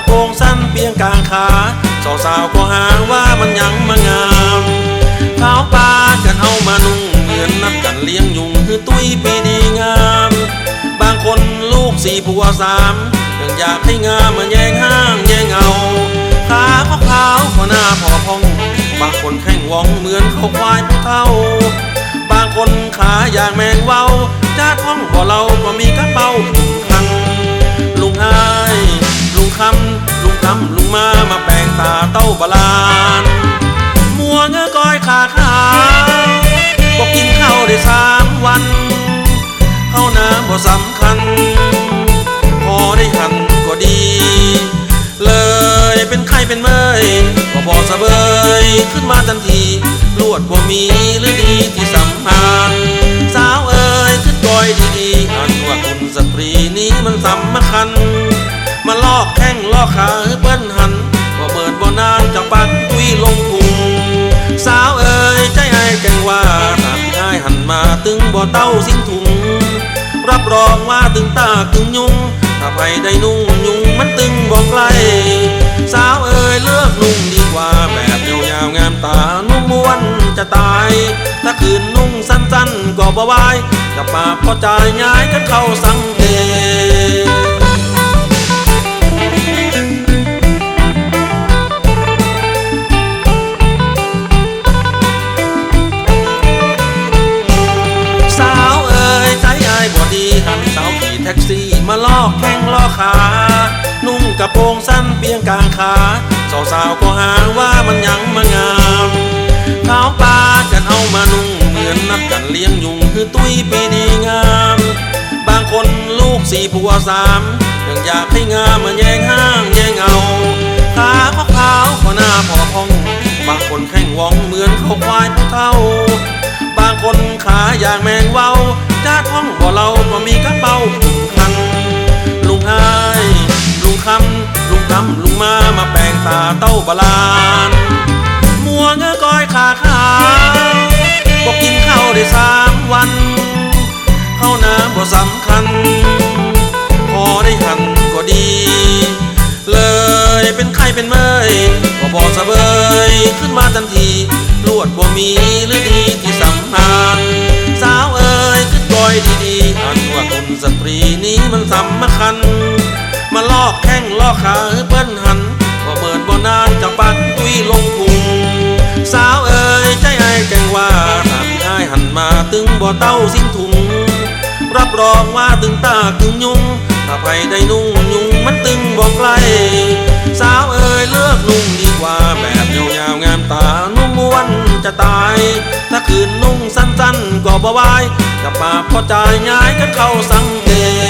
ระโปรงสั้นเพียงกลางขาสาวๆก็หาว่ามันยังมางามขาวปลากันเอามานุ่งเหมือนนัดกันเลี้ยงยุงคือตุ้ยปีดีงาม บางคนลูกสี่ผัวสามยังอยากให้งามมาแย่งห้างแย่งเอาขาขาวขาวก็หน้าพอพอง บางคนแข้งว่องเหมือนเขาควายผู้เท่า บางคนขาอย่างแมงเว้าจ้าท้องบ่เราก็มีกระเป๋า บ่สำคัญ พอได้หันก็ดี เลยเป็นไข้เป็นเมยก็บอสะเบยขึ้นมาทันที ลวดบ่มีหรือดีที่สำคัญสาวเอ๋ยขึ้นก้อยดีๆอันว่าคุณสตรีนี้มันสำคัญ มาลอกแข้งลอกขาให้เปิ้นหัน ก็เบิดบ่นานจากปักตุยลงพุงสาวเอ๋ยใจไอ้แกงว่าตามอ้ายหันมาตึงบ่เต้าสิ้นถุง รับรองว่าตึงตาตึงยุงถ้าไปได้นุ่งยุงมันตึงบอกไกล สาวเอ๋ยเลือกนุ่งดีกว่าแบบยาวๆงามตานุ่งม้วนจะตาย ถ้าคืนนุ่งสั้นๆก็บ่ไหวายกับปากพอใจ่ายย้ายกันเข้าสังเกต ยงกลางขาสาวๆก็หาว่ามันยังมางามขาวปลากันเอามานุ่งเหมือนนัดกันเลี้ยงยุงคือตุ้ยปีดีงาม บางคนลูกสี่ผัวสามยังอยากให้งามมาแย่งห้างแย่งเอาขาขาวๆก็หน้าพอพอง บางคนแข้งว่องเหมือนเขาควายผู้เท่า บางคนขาอย่างแมงเว้าจ้าท้องบ่เราก็มีกระเป๋าถุงคันลุงไอ้ลุงคำำลุงมามาแปลงตาเต้าบาลานมัวเงื้อก้อยขาขาวบอกกินข้าวได้สามวันข้าวน้ำบ่สำคัญ พอได้หันก็ดี เลยเป็นไข้เป็นเมยก็บอสะเบยขึ้นมาทันทีลวดบ่มีหรือดีที่สำคัญสาวเอ๋ยขึ้นก้อยดีๆอันว่าคุณสตรีนี้มันสำคัญมาลอกแข้งลอกขา ลงพุงสาวเอ๋ยใจไอ้แกงว่าตามที่อ้ายหันมาตึงบ่เต้าสิ้นถุง รับรองว่าตึงตาตึงยุง ถ้าไผได้นุ่งยุงมันตึงบอกไกล สาวเอ๋ยเลือกนุ่งดีกว่าแบบยาวๆงามตานุ่มม้วนจะตาย ถ้าคืนนุ่งสั้นๆก็บ่ไหวกับปากพอใจ่ายย้ายกันเข้าสังเกต